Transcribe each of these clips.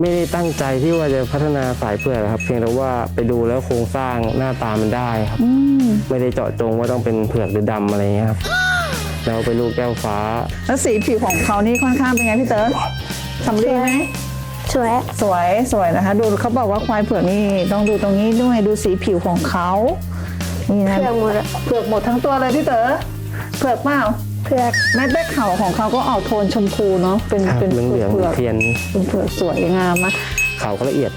ไม่ได้ตั้งใจที่ว่าจะพัฒนาสายเผือกครับ เพียงแต่ว่าไปดูแล้วโครงสร้างหน้าตามันได้ครับอืมไม่ได้เจาะจงว่าต้องเป็นเผือกหรือดำอะไรเงี้ยครับแล้วเป็นลูกแก้วฟ้า แล้วสีผิวของเขานี่ค่อนข้างเป็นไงพี่เต๋อสำลีไหมสวยสวยสวยนะคะ ดูเขาบอกว่าควายเผือกนี่ต้องดูตรงนี้ด้วยดูสีผิวของเขานี่นะเผือกหมดอะเผือกหมดทั้งตัวเลยพี่เต๋อเผือกเปล่า เผือกแม้แต่เขาของเขาก็ออกโทนชมพูเนาะเป็นครับเป็นเหลืองเผือกๆเทียนเป็นเผือกสวยงามมากเขาก็ละเอียด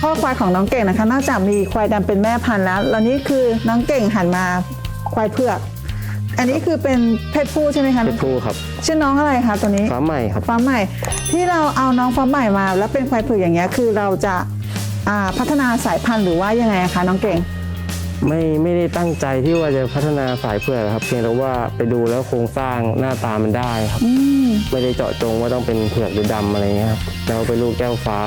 ข้อควายของน้องเก่งนะคะนอกจากมีควายดำเป็นแม่พันธุ์แล้วแล้วนี่คือน้องเก่งหันมาควายเผือก อันนี้คือเป็นเพศผู้ใช่ไหมคะเป็นผู้ครับชื่อน้องอะไรคะตัวนี้ฟ้าใหม่ครับ ฟ้าใหม่ ที่เราเอาน้องฟ้าใหม่มา แล้วเป็นควายเผือกอย่างเงี้ยคือเราจะอ่าพัฒนาสายพันธุ์หรือว่ายังไงคะน้องเก่ง ไม่ไม่ได้ตั้งใจที่ว่าจะพัฒนาสายเผือกครับ เพียงแต่ว่าไปดูแล้วโครงสร้างหน้าตามันได้ครับ อืมไม่ได้เจาะจงว่าต้องเป็นเผือกหรือดำอะไรเงี้ยครับแล้วเป็นลูกแก้วฟ้า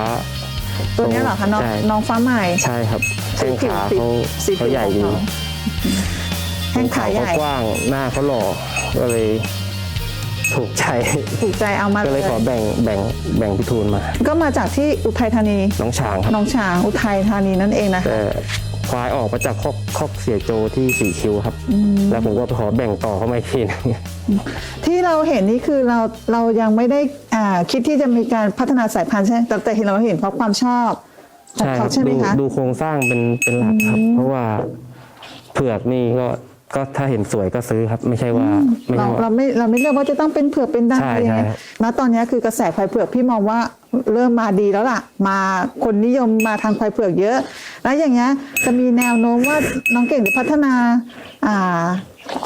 ตัวเนี้ยเหรอคะน้องใช่น้องฟ้าใหม่ ใช่ครับแข้งขาสีเขาสีผิวเขาใหญ่ดี ของเขาแข้งขาใหญ่เขากว้างหน้าเขาหล่อก็เลยถูกใจถูกใจเอามาก็เลยขอแบ่งแบ่งแบ่งพิทูลมา ก็มาจากที่อุทัยธานีน้องช้างครับน้องฉางอุทัยธานีนั่นเองนะคะแต่ควายออกมาจากคอกคอกเสียโจที่สีคิ้วครับ แล้วผมก็ไปขอแบ่งต่อเข้ามาอีกทีหนึงที่เราเห็นนี่คือเราเรายังไม่ได้อ่าคิดที่จะมีการพัฒนาสายพันธุ์ใช่ไหมแต่แต่เห็นเราเห็นเพราะความชอบของใช่คเขารับใช่ไหมดูคะดูโครงสร้างเป็นเป็นหลักครับ เพราะว่าเผือกนี่ก็ ก็ถ้าเห็นสวยก็ซื้อครับ ไม่ใช่ว่าไม่เราใช่ว่า เราไม่เราไม่เลือกว่าจะต้องเป็นเผือกเป็นดำใช่อะไรยังไงใช่ ณตอนนี้คือกระแสควายเผือกพี่มองว่าเริ่มมาดีแล้วล่ะ มาคนนิยมมาทางควายเผือกเยอะ แล้วอย่างเงี้ยจะมีแนวโน้มว่าน้องเก่งจะพัฒนาอ่า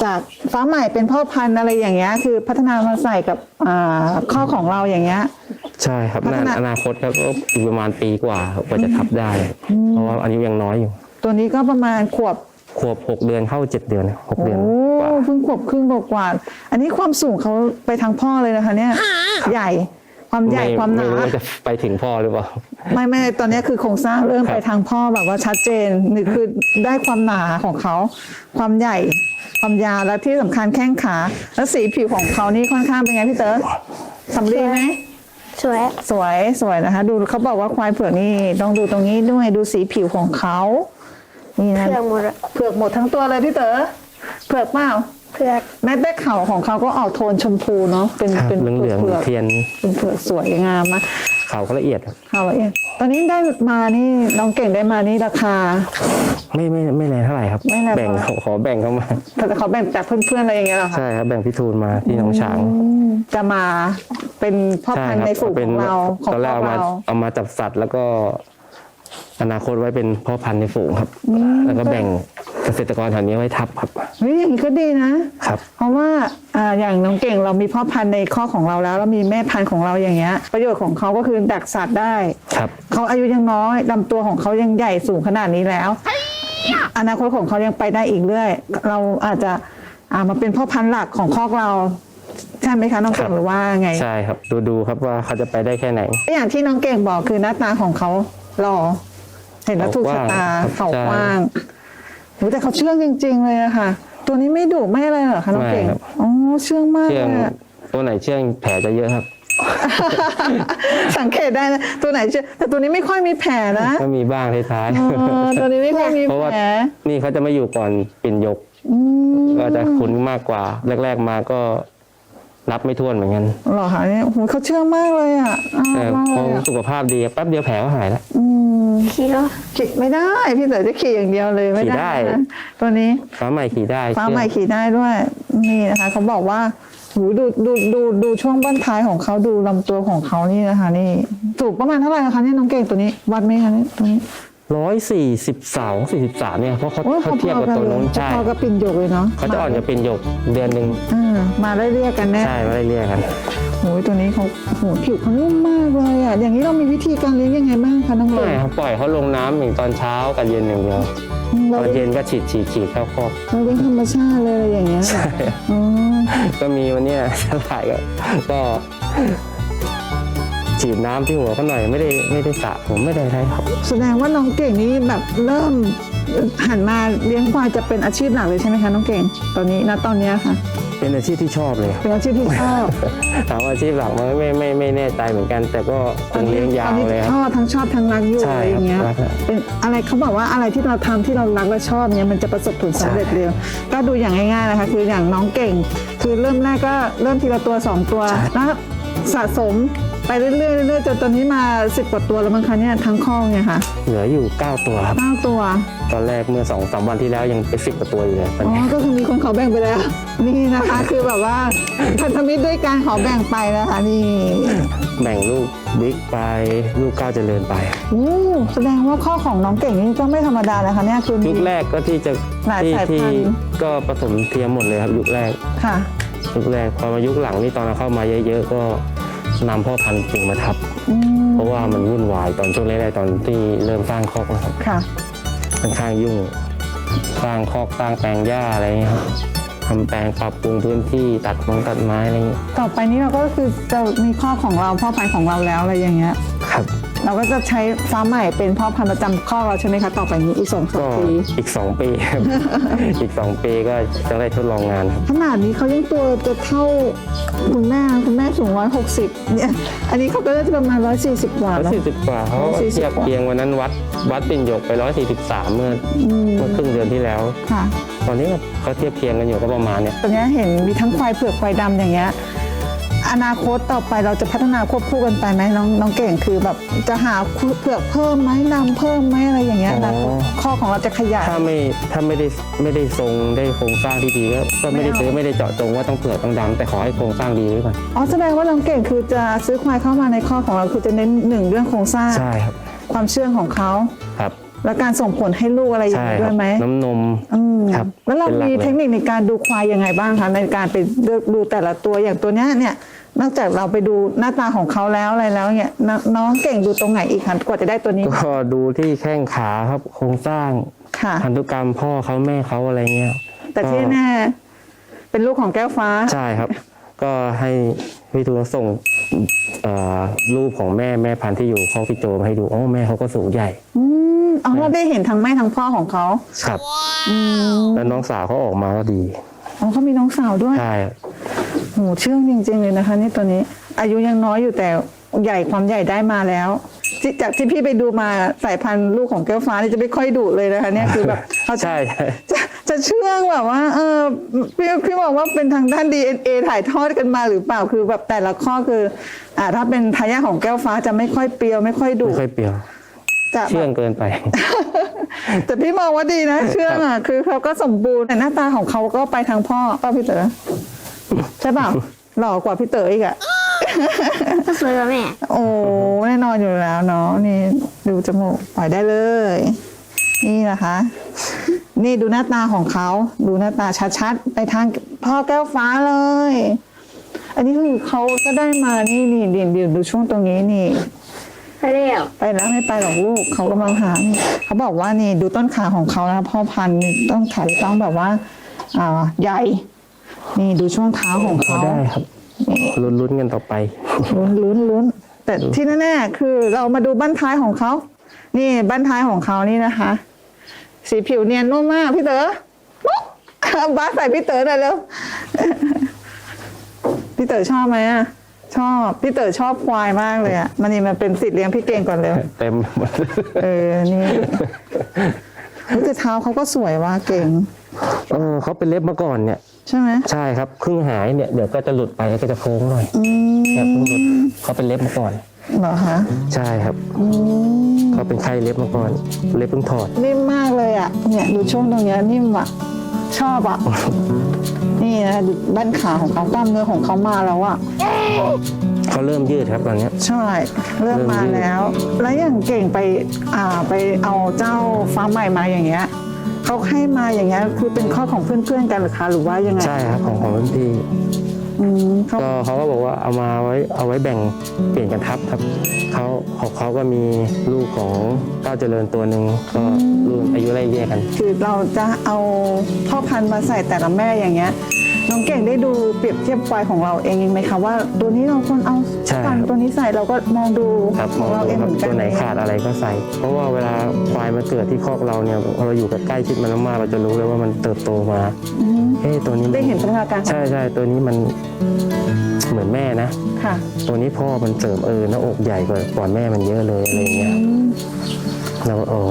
จากฟ้าใหม่เป็นพ่อพันธุ์อะไรอย่างเงี้ยคือพัฒนามาใส่กับอ่าข้อของเราอย่างเงี้ย ใช่ครับพัฒนาอนาคตครับก็อีกประมาณปีกว่าครับกว่าจะทับได้ เพราะว่าอายุยังน้อยอยู่ ตัวนี้ก็ประมาณขวบ ขวบหกเดือนเข้าเจ็ดเดือนหกเดือนโอ้กว่าเพิ่งขวบครึ่งกว่าๆอันนี้ความสูงเขาไปทางพ่อเลยนะคะ เนี่ย ใหญ่ความใหญ่ไม่ความหไม่นารู้ว่าจะไปถึงพ่อหรือเปล่า ไม่ไม่ตอนนี้คือโครงสร้างเริ่มครับ ไปทางพ่อแบบว่าชัดเจนนี่คือได้ความหนาของเขา ความใหญ่ ความยาวและที่สำคัญแข้งขา แล้วสีผิวของเขานี่ค่อนข้างเป็นไงพี่เต๋อสำลีไหมสวย สวยสวยนะคะ ดูเขาบอกว่าควายเผือกนี่ต้องดูตรงนี้ด้วยดูสีผิวของเขา นี่นะเผือกหมดอะเผือกหมดทั้งตัวเลยพี่เต๋อเผือกเปล่าเผือกแม้แต่เขาของเขาก็ออกโทนชมพูเนาะเป็นครับเป็นเหลืองเผือกๆเทียนเป็นเผือกสวยงามมากเขาก็ละเอียดครับเขาเองตอนนี้ได้มานี่น้องเก่งได้มานี่ราคา ไม่ไม่ไม่แรงเท่าไหร่ครับ ไม่แรงแบ่งเท่าไหร่ขอแบ่งเข้ามา แต่เขาแบ่งจากเพื่อนๆอะไรอย่างเงี้ยเหรอคะ ใช่ครับแบ่งพิทูลมาที่หน้องช้างจะมาเป็นพ่อใช่พันธุ์ครับในฝูงเป็ขนองเราของตอนแรกพวเอากมาเราเอามาจับสัตว์แล้วก็ อนาคตไว้เป็นพ่อพันธุ์ในฝูงครับ แล้วก็แบ่งเกษตรกรแถวนี้ไว้ทับครับ เฮ้ยอย่างนี้ก็ดีนะ ครับ เพราะว่าอ่าอย่างน้องเก่งเรามีพ่อพันธุ์ในข้อของเราแล้วแล้วมีแม่พันธุ์ของเราอย่างเงี้ย ประโยชน์ของเขาก็คือดักสัตว์ได้ ครับ เขาอายุยังน้อยลำตัวของเขายังใหญ่สูงขนาดนี้แล้ว อนาคตของเขายังไปได้อีกเรื่อย เราอาจจะอ่ามาเป็นพ่อพันธุ์หลักของคอกเรา ใช่ไหมคะน้องเก่ครังบหรือว่าไง ใช่ครับ ดูดูครับว่าเขาจะไปได้แค่ไหน อย่างที่น้องเก่งบอกคือหน้าตาของเขา หล่อเห็นแล้วถูกชะตาเขาเขากว้างกว้างโหแต่เขาเชื่องจริง ๆ เลยอะค่ะ ตัวนี้ไม่ดุไม่อะไรเหรอคะน้องเก่งไม่ครับอ๋อเชื่องมากเชื่องเลยอะตัวไหนเชื่องแผลจะเยอะครับ สังเกตได้นะตัวไหนเชื่องแต่ตัวนี้ไม่ค่อยมีแผลนะก็มีบ้างท้ายอ๋อตัวนี้ไม่ค่อยมีๆเพราะว่าแผลนี่เขาจะไม่อยู่ก่อนปิ่นยกอืมก็จะคุ้นมากกว่า แรก ๆมาก็ รับไม่ท้วนเหมือนกันเหรอคะเนี่ยโอ้โหเขาเชื่องมากเลยอะอ้าวแต่มากพเลอยอะสุขภาพดีแป๊บเดียวแผลก็หายแล้ว อืมขี่รถขี่ไม่ได้ พี่เต๋อจะขี่อย่างเดียวเลยไม่ขี่ได้ได้ นะตัวนี้ ฟ้าใหม่ขี่ได้ฟ้าใหม่เชื่องขี่ได้ด้วยนี่นะคะเขาบอกว่าหูดูดูดูดูช่วงบั้นท้ายของเขาดูลำตัวของเขานี่นะคะ นี่สูงประมาณเท่าไหร่นะคะเนี่ยน้องเก่งตัวนี้ วัดไหมคะเนี่ยตัวนี้ ร้อยสี่สิบสองสี่สิบสามเนี่ยเพราะเขาโอ้ยเขาเทียบกับตัวนู้นพอใช่ๆกับปิ่นหยกเลยเนาะเขาจะอ่อนกับปิ่นหยกเดือนหนึ่งอ่ามาได้เรียกกันแน่ใช่ไม่ได้เรียกกัน โอ้ยตัวนี้เขาโหผิวเขานุ่มมากเลยอะอย่างนี้เรามีวิธีการเลี้ยงยังไงบ้างคะน้องเก่ไม่งครับปล่อยเขาลงน้ำอย่างตอนเช้ากับเย็นอย่างเดียวตเราอนเลี้เย็ยงนก็ฉีดฉีดฉีดเข้าคอกเราเลี้ยงธรรมชาติเลยอย่างเงี้ยใช่อ๋อก็มีวันเนี้ยฉลายก็ก็ ฉีดน้ำที่หัวเขาหน่อยไม่ได้ไม่ได้สระผมไม่ได้อะไรครับแสดงว่าน้องเก่งนี้แบบเริ่มหันมาเลี้ยงควายจะเป็นอาชีพหลักเลยใช่ไหมคะน้องเก่งตอนนี้ณตอนเนี้ยค่ะ เป็นอาชีพที่ชอบเลยครับเป็นอาชีพที่ชอบถามว่าอาชีพหลักมันไม่ไม่ไม่แน่ใจเหมือนกัน แต่ก็เป็นเลี้ยงยาตอวนนี้เลยคชรับอบทั้งชอบทั้งรักอยู่ใช่อะไรอย่างเงี้ยครับรักอะเป็นอะไรเขาบอกว่าอะไรที่เราทำที่เรารักและชอบเนี่ยมันจะประสบผลสำเร็จเร็วก็ดูอย่างง่ายๆนะคะคืออย่างน้องเก่ง คือเริ่มแรกก็เริ่มทีละตัวสองตัวแล้วสะสม ไปเรื่อยๆเรื่อยๆจนตอนนี้มาสิบกว่าตัวแล้วมั้งคะเนี่ยทั้งข้องเนี่ยค่ะเหลืออยู่ 9 ตัวครับ เก้าตัวตอนแรกเมื่อ2อสวันที่แล้วยังเป็นสิบกว่าตัวอยู่เลยตอนอ๋อนี้ก็คือมีคนขอแบ่งไปแล้ว นี่นะคะ คือแบบว่าพันธมิตรด้วยการขอแบ่งไปนะคะนี่แบ่งลูกบิ๊กไปลูกก้าวเจริญไป อู้แสดงว่าข้อของน้องเก่งนี่ก็ไม่ธรรมดานะคะ เนี่ยคือมี ยุคแรกก็ที่จะหลายที่สายพันธุ์ ที่ก็ผสมเทียมหมดเลยครับยุคแรกค่ะ ยุคแรกพอมายุคหลังนี่ตอนเราเข้ามาเยอะ ๆ ก็ นำพ่อพันธุ์จริงมาทับ อืมเพราะว่ามันวุ่นวายตอนช่วงแรกๆตอนที่เริ่มสร้างคอกนะครับค่ะ ค่อนข้างยุ่ง สร้างคอกสร้างแปลงหญ้าอะไรเงี้ยครับทำแปลงปรับปรุงพื้นที่ตัดมงตัดไม้อะไรเงี้ยต่อไปนี้เราก็คือจะมีข้อของเราพ่อพันธุ์ของเราแล้วอะไรอย่างเงี้ย ครับ เราก็จะใช้ฟ้าใหม่เป็นพ่อพันธุ์ประจำข้อเราใช่ไหมคะ ต่อไปนี้อีกสองสามก็ปีอีก 2 ปีครับ อีก 2 ปีก็จะได้ทดลองงานครับขนาดนี้เขายังตัวจะเท่าคุณแม่คุณแม่สูงร้อยหกสิบเนี่ยอันนี้เขาก็จะประมาณร้อยสี่สิบกว่าร้อยแล้วสี่สิบกว่าเขาก็140เทียบเคียงวันนั้นวัดวัดปิ่นหยกไปร้อยสี่สิบสามเมื่ออืมเมื่อครึ่งเดือนที่แล้ว ค่ะ ตอนนี้ก็เขาเทียบเคียงกันอยู่ก็ประมาณเนี้ย ตอนนี้เห็นมีทั้งควายเผือกควายดำอย่างเงี้ย อนาคตต่อไปเราจะพัฒนาควบคู่กันไปไหมน้องน้องเก่งคือแบบจะหาเผือกเพิ่มไหมนำเพิ่มไหมอะไรอย่างเงี้ยอนาคตข้อของเราจะขยาย ถ้าไม่ถ้าไม่ได้ไม่ได้ทรงได้โครงสร้างที่ดีก็ก็ไม่ได้ไม่เอาซื้อไม่ได้เจาะจงว่าต้องเผือกต้องดำแต่ขอให้โครงสร้างดีไว้ก่อนอ๋อแสดงว่าน้องเก่งคือจะซื้อควายเข้ามาในข้อของเราคือจะเน้นหนึ่งเรื่องโครงสร้างใช่ครับ ความเชื่องของเขาครับและการส่งผลให้ลูกอะไรอย่างใช่นี้คด้รัวยไหมน้ำนมอืมครับแล้วเราเป็นหลักมีเลยเทคนิคในการดูควายยังไงบ้างคะในการไปเลือกดูแต่ละตัวอย่างตัวเนี้ยเนี่ย นอกจากเราไปดูหน้าตาของเขาแล้วอะไรแล้วเนี่ยนน้องเก่งดูตรงไหนอีกคะกว่าจะได้ตัวนี้ก็ดูที่แข้งขาครับโครงสร้างค่ะพันธุกรรมพ่อเขาแม่เขาอะไรเงี้ยแต่ที่ก็แน่เป็นลูกของแก้วฟ้าใช่ครับ ก็ให้พี่ทูส่งเอ่อรูปของแม่แม่พันธุ์ที่อยู่ข้อพี่โจมาให้ดูอ๋อแม่เขาก็สูงใหญ่ อืมเอาเราได้เห็นทั้งแม่ทั้งพ่อของเขาครับอืมแล้วน้องสาวเขาออกมาก็ดีอ๋อเขามีน้องสาวด้วยใช่ โหเชื่องจริง ๆ เลยนะคะ นี่ตัวนี้ อายุยังน้อยอยู่แต่ใหญ่ความใหญ่ได้มาแล้วที่จากที่พี่ไปดูมาสายพันธุ์ลูกของแก้วฟ้านี่จะไม่ค่อยดุเลยนะคะ เนี่ยคือแบบเขาจะใช่ใช่จะจะเชื่องแบบว่า เออพี่พี่บอกว่าเป็นทางด้าน DNA ถ่ายทอดกันมาหรือเปล่าคือแบบแต่ละข้อคือ อ่าถ้าเป็นทายาทของแก้วฟ้าจะไม่ค่อยเปรียวไม่ค่อยดุไม่ค่อยเปรียวจะเชื่องเกินไป แต่พี่มองว่าดีนะ เชื่องอะคือเขาก็สมบูรณ์แต่หน้าตาของเขาก็ไปทางพ่อป้าพี่เต๋อ ใช่เปล่าหล่อกว่าพี่เต๋ออีกอะก็สวยกว่าแม่ โอ้แน่นอนอยู่แล้วเนาะนี่ดูจมูกปล่อยได้เลย นี่นะคะ นี่ดูหน้าตาของเขา ดูหน้าตาชัดๆ ไปทางพ่อแก้วฟ้าเลย อันนี้คือเขาก็ได้มานี่นี่เดี๋ยวเดี๋ยวดูช่วงตรงนี้นี่ไปเร็วไปแล้วไม่ไปหรอกลูกเขากำลังหานี่เขาบอกว่านี่ดูต้นขาของเขานะพ่อพันธุ์นี่ต้นขาจะต้องแบบว่า อ่าใหญ่ นี่ดูช่วงเท้าของเขาได้ครับลุ้นๆกันต่อไป ลุ้นลุ้นลุ้นแต่ที่แน่ๆคือเรามาดูบั้นท้ายของเขา นี่บั้นท้ายของเขานี่นะคะ สีผิวเนียนนุ่มมากพี่เต๋อปุ๊บ บ้าสใส่พี่เต๋อหน่อยเร็วพี่เต๋อชอบไหมอะ ชอบพี่เต๋อชอบควายมากเลยอะมันนี่มันเป็นสิทธิ์เลี้ยงพี่เก่งก่อนเร็ว เต็มหมด เออ นี่ รู้แต่เท้าเขาก็สวยว่าเก่ง เออเขาเป็นเล็บมาก่อนเนี่ย ใช่ไหมใช่ครับครึ่งหายเนี่ยเดี๋ยวก็จะหลุดไปแล้วก็จะโค้งหน่อยอืมเนี่ยเพิ่งหลุดเขาเป็นเล็บมาก่อน เหรอคะใช่ครับอืมเขาเป็นไข้เล็บมาก่อน เล็บเพิ่งถอด นิ่มมากเลยอะ เนี่ยดูช่วงตรงเนี้ยนิ่มอะ ชอบอะ นี่นะดูบ้านขาของเขากล้ามเนื้อของเขามาแล้วอะ เขาเริ่มยืดครับตอนเนี้ย ใช่ เริ่มมาแล้ว แล้วอย่างเก่งไปอ่าไปเอาเจ้าฟ้าใหม่มาอย่างเงี้ย เขาให้มาอย่างเงี้ยคือเป็นข้อของเพื่อนๆกันหรือคะหรือว่ายังไงใช่ครับของของรุ่นพี่อืมเขาก็เขาก็บอกว่าเอามาไว้เอาไว้แบ่งเปลี่ยนกันทับครับเขาของเขาก็มีลูกของก้าวเจริญตัวหนึ่งก็รุ่นอายุไล่เลี่ยกัน คือเราจะเอาพ่อพันธุ์มาใส่แต่ละแม่อย่างเงี้ย น้องเก่งได้ดูเปรียบเทียบควายของเราเองไหมคะว่าตัวนี้เราควรเอาใช่ฟันตัวนี้ใส่เราก็มองดูครับขมอองงเราดูเองคเหรับมือนกันตัวไหนขาดอะไรก็ใส่ เพราะว่าเวลาควายมาเกิดที่คอกเราเนี่ยพอเราอยู่ใกล้ชิดมันมากๆเราจะรู้เลยว่ามันเติบโตมาอืมเฮ้ยตัวนี้มัได้เห็นพัฒนาการของใช่ใช่ตัวนี้มันเหมือนแม่นะ ค่ะตัวนี้พ่อมันเสริมเออหน้าอกใหญ่กว่ากว่าแม่มันเยอะเลยอะไรอย่างเงี้ย อืม เราก็อ๋อ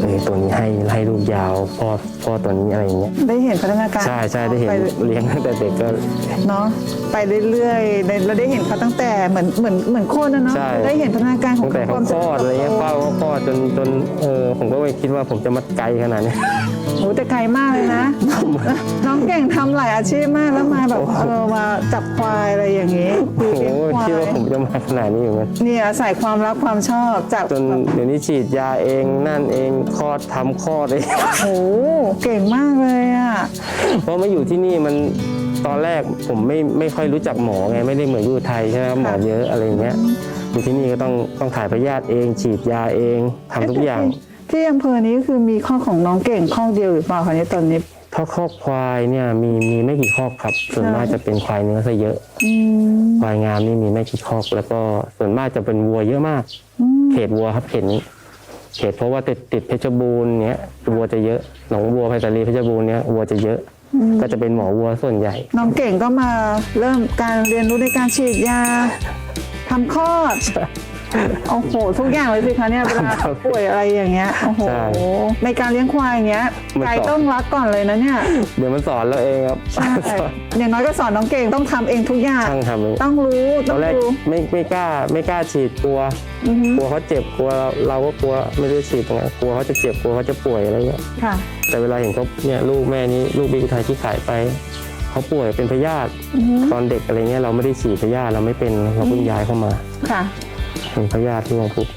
เออตัวนี้ให้ให้ลูกยาวพ่อพ่อตัวนี้อะไรอย่างเงี้ยได้เห็นพัฒนาการใช่ใช่ได้เห็นปเลี้ยงตั้งแต่เด็กก็เนาะไปเรื่อยๆได้เราได้เห็นเขาตั้งแต่เหมือนเหมือนเหมือนโคนนะเนาะใช่ได้เห็นพัฒนาการของตั้งแต่เขาความคลอดอะไรเงี้ยโตเฝ้าเขาคลอดจนจนเออผมก็ไม่คิดว่าผมจะมาไกลขนาดนี้ โอ้แต่ไกลมากเลยนะ น้องเก่งทำหลายอาชีพมากแล้วมาแบบโอ้โหเออมาจับควายอะไรอย่างงี้โอ้คือโหเลี้ยงควาคิดว่ายผมจะมาขนาดนี้อยู่ไหมเนี่ยอาศัยความรักความชอบจากจนแบบเดี๋ยวนี้ฉีดยาเองนั่นเองคลอดทำคลอดเองโอ้โหเก่งมากเลยอะเพราะมาอยู่ที่นี่มันตอนแรกผมไม่ไม่ค่อยรู้จักหมอไงไม่ได้เหมือนอยู่ไทยใช่ไหมหมอเยอะอะไรอย่างเงี้ยอยู่ที่นี่ก็ต้องต้องถ่ายพยาธิเอง ฉีดยาเองทำทุกอย่าง ที่อำเภอนี้คือมีข้อของน้องเก่งข้อเดียวหรือเปล่าคะเนี่ยตอนนี้ ถ้าคอกควายเนี่ยมีมีไม่กี่คอกครับ ส่วนมากจะเป็นควายเนื้อซะเยอะอืมควายงามนี่มีไม่กี่คอก แล้วก็ส่วนมากจะเป็นวัวเยอะมาก อืมเขตวัวครับเขตนี้เขตเพราะว่าติดติดเพชรบูรณ์เนี้ยวัวจะเยอะหนองวัวไผ่ตาลีเพชรบูรณ์เนี้ยวัวจะเยอะ ก็จะเป็นหมอวัวส่วนใหญ่ น้องเก่งก็มาเริ่มการเรียนรู้ในการฉีดยาทำคลอด โอ้โหทุกอย่างเลยสิคะเนี่ยเวลาเขาป่วยอะไรอย่างเงี้ยโอ้โหใช่ ในการเลี้ยงควายอย่างเงี้ยมันไก่สอนต้องรักก่อนเลยนะเนี่ยเดี๋ยวมันสอนเราเองครับใช่อย่างน้อยก็สอนน้องเก่งต้องทำเองทุกอย่าง ช่างทำเองต้องรู้ตต้ออนงแรกรู้ไม่ไม่กล้าไม่กล้าฉีดกลัว อือฮึกลัวเขาเจ็บกลัวเราเราก็กลัวไม่ได้ฉีดไงกลัวเขาจะเจ็บกลัวเขาจะป่วยอะไรเงี้ยค่ะ แต่เวลาเห็นเขาเนี่ยลูกแม่นี้ลูกบิ๊กไทยที่ขายไปเขาป่วยเป็นพยาธิอือฮึตอนเด็กอะไรเงี้ยเราไม่ได้ฉีดพยาธิเราไม่เป็นเราเพิ่งย้ายเข้ามา ค่ะเป็น พยาธิร่วงปุ๊บ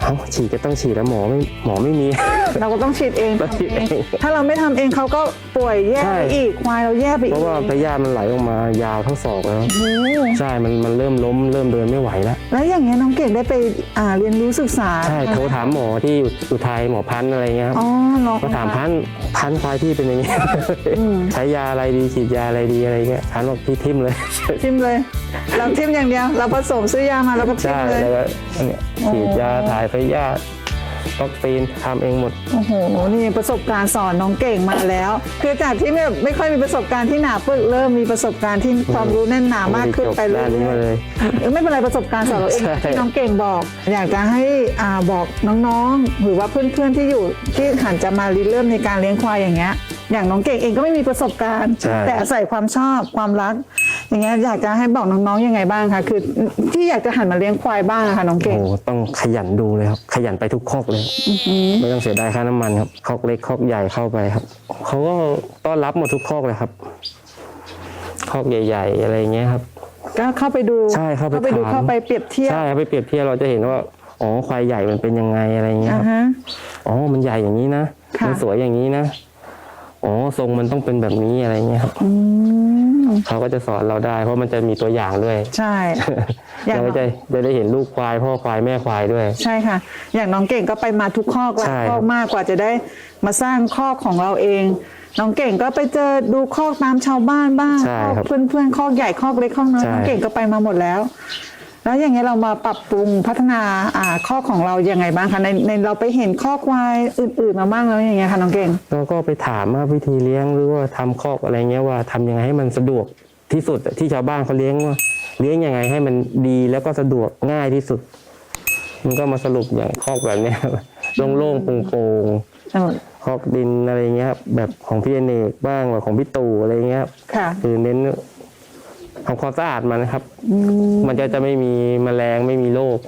เอ้าฉีดก็ต้องฉีดแล้วหมอไม่หมอไม่มี เราก็ต้องฉีดเองต้องฉีดทำเองเอง ถ้าเราไม่ทำเองเขาก็ป่วยแย่ใช่ไปอีกควายเราแย่ไปอีกเพราะว่าพยาธิมันไหลออกมายาวทั้งศอกแล้ว โอ้โหใช่ มันมันเริ่มล้มเริ่มเดินไม่ไหวแล้ว แล้วอย่างเงี้ยน้องเก่งได้ไปอ่าเรียนรู้ศึกษาใช่ โทรถามหมอที่อุอุทัยหมอพันธุ์อะไรเงี้ยครับ อ๋อลอง ก็ถามพันธุ์พันธุ์ควายที่เป็นอย่างเงี้ยอืม ใช้ยาอะไรดีฉีดยาอะไรดีอะไรเงี้ยพันธุ์บอกพี่ทิมเลย ทิมเลย เราทิมอย่างเดียว เราผสมซื้อยามาเราก็ทิมใช่ เลย แล้วก็เนี่ยฉีดยาโอ้ถ่ายพยาธิ วัคซีนทำเองหมด โอ้โห นี่ประสบการณ์สอนน้องเก่งมาแล้ว คือจากที่ไม่ไม่ค่อยมีประสบการณ์ที่หนาปึกเริ่มมีประสบการณ์ที่ความรู้แน่นหนามากขึ้นไปจบเรื่ด้านนี้มาอยเลยๆเออไม่เป็นไรประสบการณ์สอนเราเองใช่ที่น้องเก่งบอก อยากจะให้อ่าบอกน้องๆ หรือว่าเพื่อนๆที่อยู่ที่หันจะมาริเริ่มในการเลี้ยงควายอย่างเงี้ย อย่างน้องเก่งเองก็ไม่มีประสบการณ์ ใช่ แต่อาศัยความชอบความรัก อย่างเงี้ยอยากจะให้บอกน้องๆยังไงบ้างคะคือที่อยากจะหันมาเลี้ยงควายบ้างอะค่ะน้องโอ้เก่ง โหต้องขยันดูเลยครับ ขยันไปทุกคอกเลยไม่ต้องเสียดายค่าน้ำมันครับคอกเล็กคอกใหญ่เข้าไปครับเขาก็ต้อนรับหมดทุกคอกเลยครับคอกใหญ่ ๆ อะไรเงี้ยครับ ก็เข้าไปดูใช่เข้าไปดูถาม เข้าไปเปรียบเทียบใช่ครับไปเปรียบเทียบเราจะเห็นว่าอ๋อควายใหญ่มันเป็นยังไงอะไรเงี้ยอ่าครับฮะ อ๋อมันใหญ่อย่างนี้นะค่ะ มันสวยอย่างนี้นะ อ๋อทรงมันต้องเป็นแบบนี้อะไรเงี้ยครับอืมเขาก็จะสอนเราได้ เพราะมันจะมีตัวอย่างด้วยใช่ อย่าง เราก็จะจะได้เห็นลูกควาย พ่อควายแม่ควายด้วย ใช่ค่ะ อย่างน้องเก่งก็ไปมาทุกคอกหลายใช่คอกมากกว่าจะได้มาสร้างคอกของเราเอง น้องเก่งก็ไปเจอดูคอกตามชาวบ้านบ้างใช่คอกครับเพื่อนๆคอกใหญ่คอกเล็กคอกน้อยใช่ น้องเก่งก็ไปมาหมดแล้ว แล้วอย่างเงี้ยเรามาปรับปรุงพัฒนาอ่าคอกของเรายังไงบ้างคะในในเราไปเห็นคอกควายอื่น ๆ มาบ้างแล้วอย่างเงี้ยค่ะน้องเก่งแล้วก็ไปถามว่าวิธีเลี้ยงหรือว่าทำคอกอะไรเงี้ยว่าทำยังไงให้มันสะดวกที่สุดอะที่ชาวบ้านเขาเลี้ยงว่าเลี้ยงยังไงให้มันดีแล้วก็สะดวกง่ายที่สุด มันก็มาสรุปอย่างคอกแบบเนี้ย โล่งๆโปร่งๆคอกดินอะไรเงี้ยครับแบบของพี่อเนกบ้างแบบของพี่ตู่อะไรเงี้ยครับค่ะ คือเน้น ทำความสะอาดมันนะครับ มันก็จะไม่มีแมลงไม่มีโรค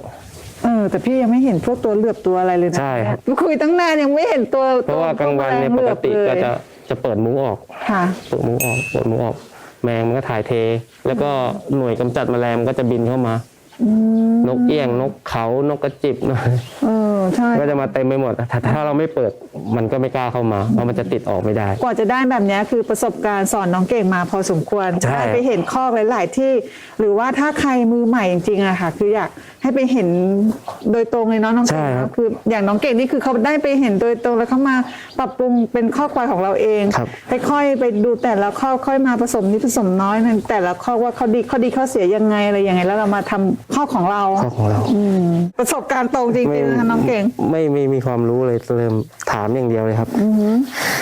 เออแต่พี่ยังไม่เห็นพวกตัวเหลือบตัวอะไรเลยนะใช่ครับ คุยตั้งนานยังไม่เห็นตัวเพราะว่ากลางวันเนี่ยปกติก็จะจะเปิดมุ้งออก ค่ะเปิดมุ้งออกเปิดมุ้งออก แมงมันก็ถ่ายเท แล้วก็หน่วยกำจัดแมลงมันก็จะบินเข้ามา อืมนกเอี้ยงนกเขานกกระจิบเออ ใช่ ก็จะมาเต็มไปหมดถ้าถ้าเราไม่เปิดมันก็ไม่กล้าเข้ามาเพราะมันจะติดออกไม่ได้ กว่าจะได้แบบเนี้ยคือประสบการณ์สอนน้องเก่งมาพอสมควรใช่ได้ไปเห็นข้อหลาย ๆ ที่ หรือว่าถ้าใครมือใหม่จริงๆอะค่ะ คืออยาก ให้ไปเห็นโดยตรงเลยเนาะน้องใช่เก่งครับคืออย่างน้องเก่งนี่คือเขาได้ไปเห็นโดยตรงแล้วเขามาปรับปรุงเป็นข้อควายของเราเองครับ ค่อยๆไปดูแต่ละข้อค่อยมาผสมนิดผสมน้อยนั่นแต่ละข้อว่าเขาดีข้อดีข้อเสียยังไงอะไรยังไง แล้วเรามาทำข้อของเราข้อของเรา อืมประสบการณ์ตรงจริงๆนะคะน้องเก่งไม่ไม่มีความรู้เลยเริ่มถามอย่างเดียวเลยครับ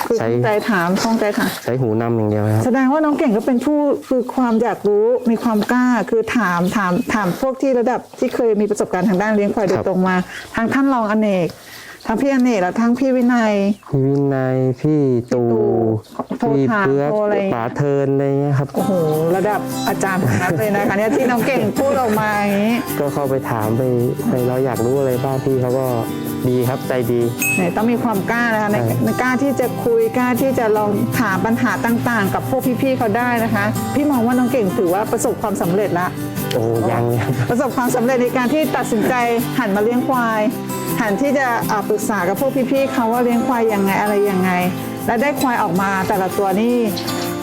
คือใช้ตั้งใจถามท่องใจถาม ใช้หูนำอย่างเดียวเลยครับ แสดงว่าน้องเก่งก็เป็นผู้คือความอยากรู้มีความกล้าคือถามถามถามพวกที่ระดับที่เคยมีประสบการณ์ทางด้านเลี้ยงควายโดยครับตรงมาทั้งท่านรองอเนก ทั้งพี่อเนกและทั้งพี่วินัย พี่วินัยพี่ตูโทรพี่ถามเพือกโทรอะไร ป๋าเทินอะไรเงี้ยครับ โอ้โหระดับอาจารย์ทั้งนั้นเลยนะคะเนี่ยที่น้องเก่งพูดออกมาอย่างนี้ก็เข้าไปถามไปไปเราอยากรู้อะไรบ้างพี่เขาก็ดีครับใจดี เนี่ยต้องมีความกล้านะคะในใช่ ในกล้าที่จะคุยกล้าที่จะลองถามปัญหาต่างๆ กับพวกพี่ๆเขาได้นะคะ พี่มองว่าน้องเก่งถือว่าประสบความสำเร็จละ โอ้ยังครับ ประสบความสำเร็จในการที่ตัดสินใจหันมาเลี้ยงควาย หันที่จะอ่าปรึกษากับพวกพี่ๆเขาว่าเลี้ยงควายยังไงอะไรยังไง และได้ควายออกมาแต่ละตัวนี่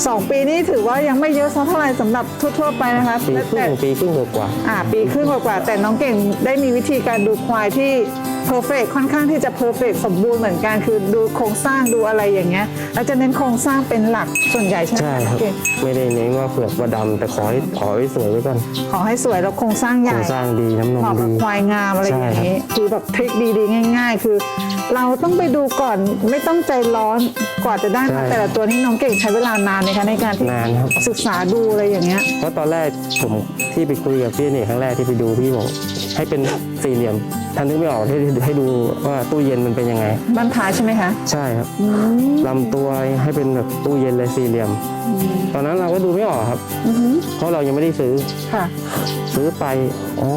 สองปีนี่ถือว่ายังไม่เยอะสักเท่าไหร่สำหรับทั่วๆไปนะคะปีครึ่แต่งปีครึ่งกว่าอ่าปีครึ่งกว่าๆแต่น้องเก่งได้มีวิธีการดูควายที่ เพอร์เฟกค่อนข้างที่จะเพอร์เฟกสมบูรณ์เหมือนกันคือดูโครงสร้างดูอะไรอย่างเงี้ยแล้วจะเน้นโครงสร้างเป็นหลักส่วนใหญ่ใช่ไหมใช่น้คอรับงเก่งไม่ได้เน้นว่าเผือกว่าดำแต่ขอให้ขอให้สวยไว้ก่อนขอให้สวยแล้วโครงสร้างใหโครญ่ งสร้างดีน้ำนมเหมาะกับดีควายงามอะไรอย่างใช่นี้ คือแบบทริคดีๆ ง่าย ๆ คือ เราต้องไปดูก่อนไม่ต้องใจร้อนกว่าจะได้มาแต่ละตัวนี่น้องเก่งใช้เวลานานไหมคะในการที่นานครับ ศึกษาดูอะไรอย่างเงี้ย เพราะตอนแรกผมที่ไปคุยกับพี่เนี่ยครั้งแรกที่ไปดูพี่บอกให้เป็นสี่เหลี่ยม ท่านนึกไม่ออกให้ให้ดูว่าตู้เย็นมันเป็นยังไง บ้านท้ายใช่ไหมคะใช่ครับลำตัวให้เป็นแบบตู้เย็นเลยสี่เหลี่ยม ตอนนั้นเราก็ดูไม่ออกครับเพราะเรายังไม่ได้ซื้อค่ะ ซื้อไปอ๋อ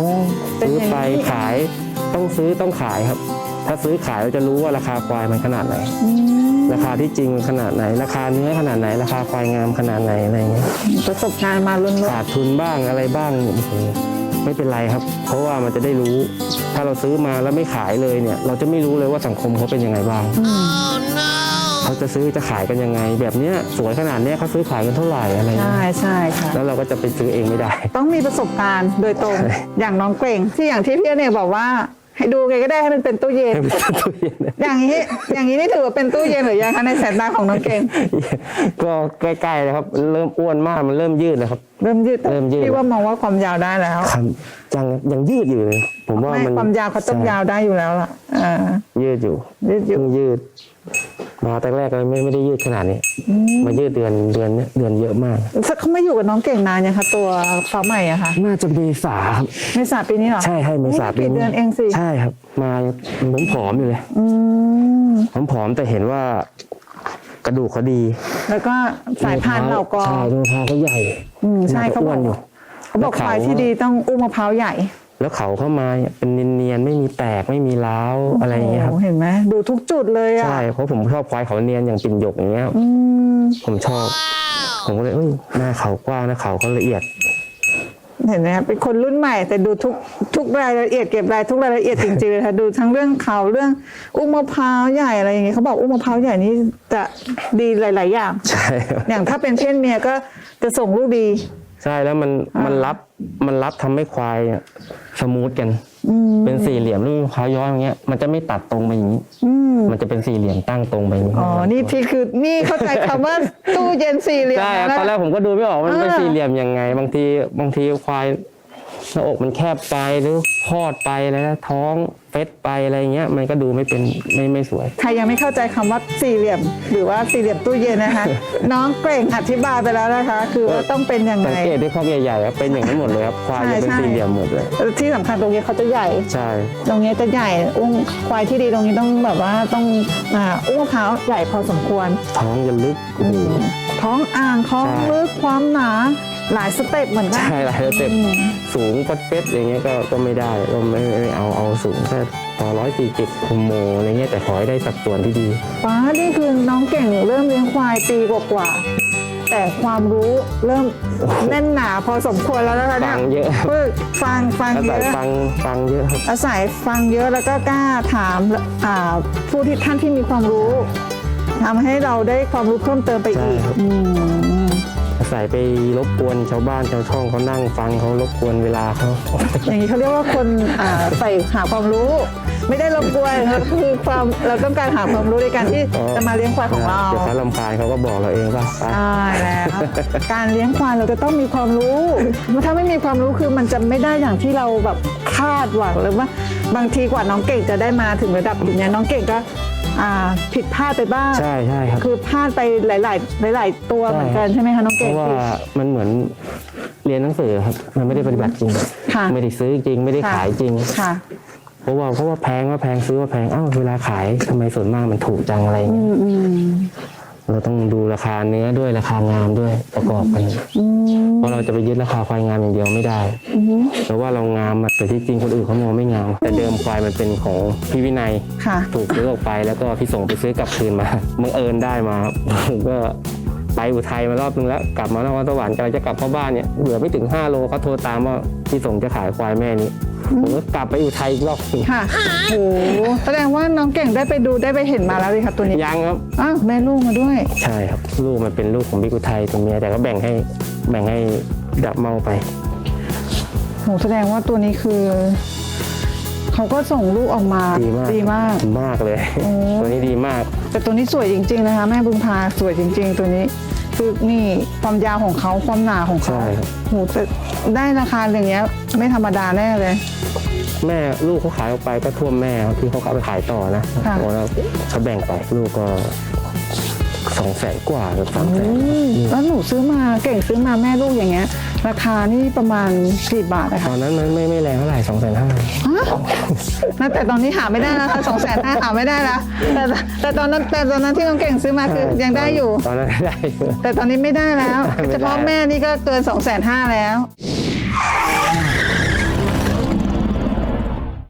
เป็นซื้ออย่างนี้ ไปขายต้องซื้อต้องขายครับ ถ้าซื้อขายเราจะรู้ว่าราคาควายมันขนาดไหนราคาที่จริงมันขนาดไหน ราคาเนื้อขนาดไหน ราคาควายงามขนาดไหนอะไรอย่างเงี้ยประสบการณ์มาล้วนขาดทุนบ้างอะไรบ้างโอ้โห ไม่เป็นไรครับ เพราะว่ามันจะได้รู้ ถ้าเราซื้อมาแล้วไม่ขายเลยเนี่ย เราจะไม่รู้เลยว่าสังคมเขาเป็นยังไงบ้างเขาจะซื้อจะขายกันยังไง แบบเนี้ยสวยขนาดเนี้ยเขาซื้อขายกันเท่าไหร่อะไรๆเงี้ใช่ยใช่ค่ะแล้วเราก็จะไปซื้อเองไม่ได้ ต้องมีประสบการณ์โดยตรงใช่อย่างน้องเก่งที่อย่างที่พี่อเนกบอกว่า ให้ดูไงก็ได้ให้มันเป็นตู้เย็น ให้มันเป็นตู้เย็น อย่างนี้ อย่างนี้นี่ถือว่าเป็นตู้เย็นหรือยังคะในสายตาของน้องเก่ง ก็ใกล้ๆเลยครับ เริ่มอ้วนมากมันเริ่มยืดแล้วครับ เริ่มยืดเริ่มยืด พี่ว่ามองว่าความยาวได้แล้วครับยังยังยืดอยู่เลย ผมว่าไม่มันความยาวเขาต้องยาวได้อยู่แล้วล่ะอ่ายืดอยู่ยืดอยู่ เพิ่งยืด มาแต่แรกก็ไม่ไม่ได้ยืดขนาดนี้ มายืดเดือนเดือนเนี้ยเดือนเยอะมากสักเขาไม่อยู่กับน้องเก่งนานยังคะตัวฟ้าใหม่อะค่ะ น่าจะเมษาครับเมษาปีนี้เหรอใช่ให้เมษาโอ้ปีกี่นี้เดือนเองสิใช่ครับ มาผมผอมอยู่เลยอืมผมผอมแต่เห็นว่ากระดูกเขาดี แล้วก็สายพานเหล่ากอใช่รองเท้าเขาใหญ่อืมใช่น่จะเขาบอ้อวกนอยู่เขาบอกแล้วควายที่ดีต้องอุ้มมะพร้าวใหญ่ แล้วเขาเข้ามาเนี่ยเป็นเนี ยนๆไม่มีแตกไม่มีร้าวอะไรอย่างเงี้ยครับโเห็นไหมดูทุกจุดเลยอะใช่เพราะผมชอบควายเขาเนียนอย่างปิ่นหยกอย่างเงี้ยอืมผมชอบ ผมก็เลยเอ้ยหน้าเขากว้างหน้าเขาเขาละเอียดเห็นไหมครับเป็นคนรุ่นใหม่แต่ดูทุกทุกรายละเอียดเก็บรายทุกรายละเอียดจริงๆเลยค่ะดูทั้งเรื่องเขาเรื่องอุ้มมะพร้าวใหญ่อะไรอย่างเงี้ยเขาบอกอุ้มมะพร้าวใหญ่นี่จะดีหลาย ๆ อย่างใช่ครับอย่างถ้าเป็นเพศเมียก็จะส่งลูกดี ใช่แล้วมันมันรับมันรับทำให้ควายเนี่ยสมูทกันเป็นสี่เหลี่ยมหรือมะพร้าวย้อยอย่างเงี้ยมันจะไม่ตัดตรงไปอย่างนี้ อืมมันจะเป็นสี่เหลี่ยมตั้งตรงไปอย่างนี้อ๋อ นี่ที่คือนี่เข้าใจคำว่า ตู้เย็นสี่เหลี่ยมใช่ครับนะตอนแรกผมก็ดูไม่ออกมันเป็นอ่าสี่เหลี่ยมยังไง บางทีบางทีควายหน้าอกมันแคบไปหรือคลอดไปแล้วนะท้อง เฟสไปอะไรเงี้ยมันก็ดูไม่เป็นไม่ไม่สวย ใครยังไม่เข้าใจคำว่าสี่เหลี่ยม หรือว่าสี่เหลี่ยมตู้เย็นนะคะ น้องเกรงอธิบายไปแล้วนะคะ คือว่าต้องเป็นยังไงสังเกตด้วยข้อใหญ่ๆครับเป็นอย่างนั้นหมดเลยครับควายจะเป็นใช่ สี่เหลี่ยมหมดเลย ที่สำคัญตรงนี้เขาจะใหญ่ ใช่ตรงนี้จะใหญ่อุ้งควายที่ดีตรงนี้ต้องแบบว่าต้องอ่าอุ้งมะพร้าวใหญ่พอสมควร ท้องจะลึกโอ้โห ท้องอ่างท้องใช่ ลึกความหนาหลายสเต็ปเหมือนกัน ใช่หลายสเต็ป สูงปัดเป็ดอย่างเงี้ยก็ก็ไม่ได้ก็ไม่ไม่ไม่เอาเอาสูงแค่พอร้อยสี่สิบโมอะไรเงี้ยแต่ขอให้ได้สัดส่วนที่ดีป้านี่คือน้องเก่งเริ่มเลี้ยงควายปีกว่าแต่ความรู้เริ่มแน่นหนาพอสมควรแล้วนะคะเนี่ยฟังเยอะฝึกฟังฟังอาเยศัยอะ ฟังฟังเยอะครับอาศัยฟังเยอะแล้วก็กล้าถามอ่าผู้ที่ท่านที่มีความรู้ทำให้เราได้ความรู้เพิ่มเติมไปอีกอืม อาศัยไปรบกวนชาวบ้านชาวช่องเขานั่งฟังเขารบกวนเวลาเขาอย่างนี้เขาเรียกว่าคนอ่าใฝ่หาความรู้ ไม่ได้รบกวนครับคือความเราต้องการหาความรู้ในการที่จะมาเลี้ยงควายของเราเดี๋ยวเขาลำคาญเขาก็บอกเราเองว่าไปใช่แล้วการเลี้ยงควายเราจะต้องมีความรู้ ถ้าไม่มีความรู้คือมันจะไม่ได้อย่างที่เราแบบคาดหวังหรือว่าบางทีกว่าน้องเก่งจะได้มาถึงระดับจุดเนี้ยน้องเก่งก็ อ่าผิดพลาดไปบ้าง ใช่ใช่ครับ คือพลาดไปหลาย ๆ หลาย ๆ ตัวใช่เหมือนกันใช่ไหมคะน้องเพเก่ง ราะว่ามันเหมือนเรียนหนังสือครับ มันไม่ได้ปฏิบัติจริง ค่ะ ไม่ได้ซื้อจริง ไม่ได้ค่ะขายจริง ค่ะ เพราะว่าเพราะว่าแพงว่าแพงซื้อว่าแพงอ้าวเวลาขายทำไมส่วนมากมันถูกจังอะไรอย่างเงี้ยอืม เราต้องดูราคาเนื้อด้วยราคางามด้วยประกอบกันอืมเพราะเราจะไปยึดราคาควายงามอย่างเดียวไม่ได้อืมแต่ว่าเรางามอะแต่ที่จริงคนอื่นเขามองไม่งาม แต่เดิมควายมันเป็นของพี่วินัยค่ะ ถูกซื้อออกไปแล้วก็พี่ส่งไปซื้อกลับคืนมาบังเอิญได้มาครับผมก็ไปอุทัยมารอบนึงแล้ว กลับมานครสวรรค์กำลังจะกลับเข้าบ้านเนี่ยเหลือไม่ถึง5โลเขาโทรตามว่าพี่ส่งจะขายควายแม่นี้ ผมก็กลับไปอุทัยอีกรอบหนึ่งค่ะโอ้แสดงว่าน้องเก่งได้ไปดูได้ไปเห็นมาแล้วเลยค่ะตัวนี้ยังครับ อ้าวแม่ลูกมาด้วย ใช่ครับ ลูกมันเป็นลูกของบิ๊กอุทัยตัวเมียแต่ก็แบ่งให้แบ่งให้ดับเมาไป โหแสดงว่าตัวนี้คือ เขาก็ส่งลูกออกมาดีมากดีมาก มากเลย โอ้ ตัวนี้ดีมาก แต่ตัวนี้สวยจริง ๆนะคะ แม่บุญพาสวยจริง ๆ ตัวนี้คือนี่ความยาวของเขาความหนาของเขาใช่ครับ โหแต่ได้ราคาอย่างเงี้ย ไม่ธรรมดาแน่เลย แม่ลูกเขาขายออกไปก็ท่วมแม่ครับที่เขาเอาไปขายต่อนะค่ะโอ้แล้วเขาแบ่งไปลูกก็สองแสนกว่าเกือบสามแสนแล้วหนูซื้อมาเก่งซื้อมาแม่ลูกอย่างเงี้ย ราคานี่ประมาณกี่บาทนะตคะอนนั้นมันไม่ไม่แรงเท่าไหร่สองแสนห้านั่นแต่ตอนนี้หาไม่ได้แล้วค่ะสองแสนห้าหาไม่ได้แล้วแต่แต่ตอนนั้นแต่ตอนนั้นที่น้องเก่งซื้อมาคือยังได้อยู่ ตอนนั้นได้อยู่แต่ตอนนี้ไม่ได้แล้ว ไม่ได้ เฉพาะแม่นี่ก็เกิน2องแสนห้าแล้ว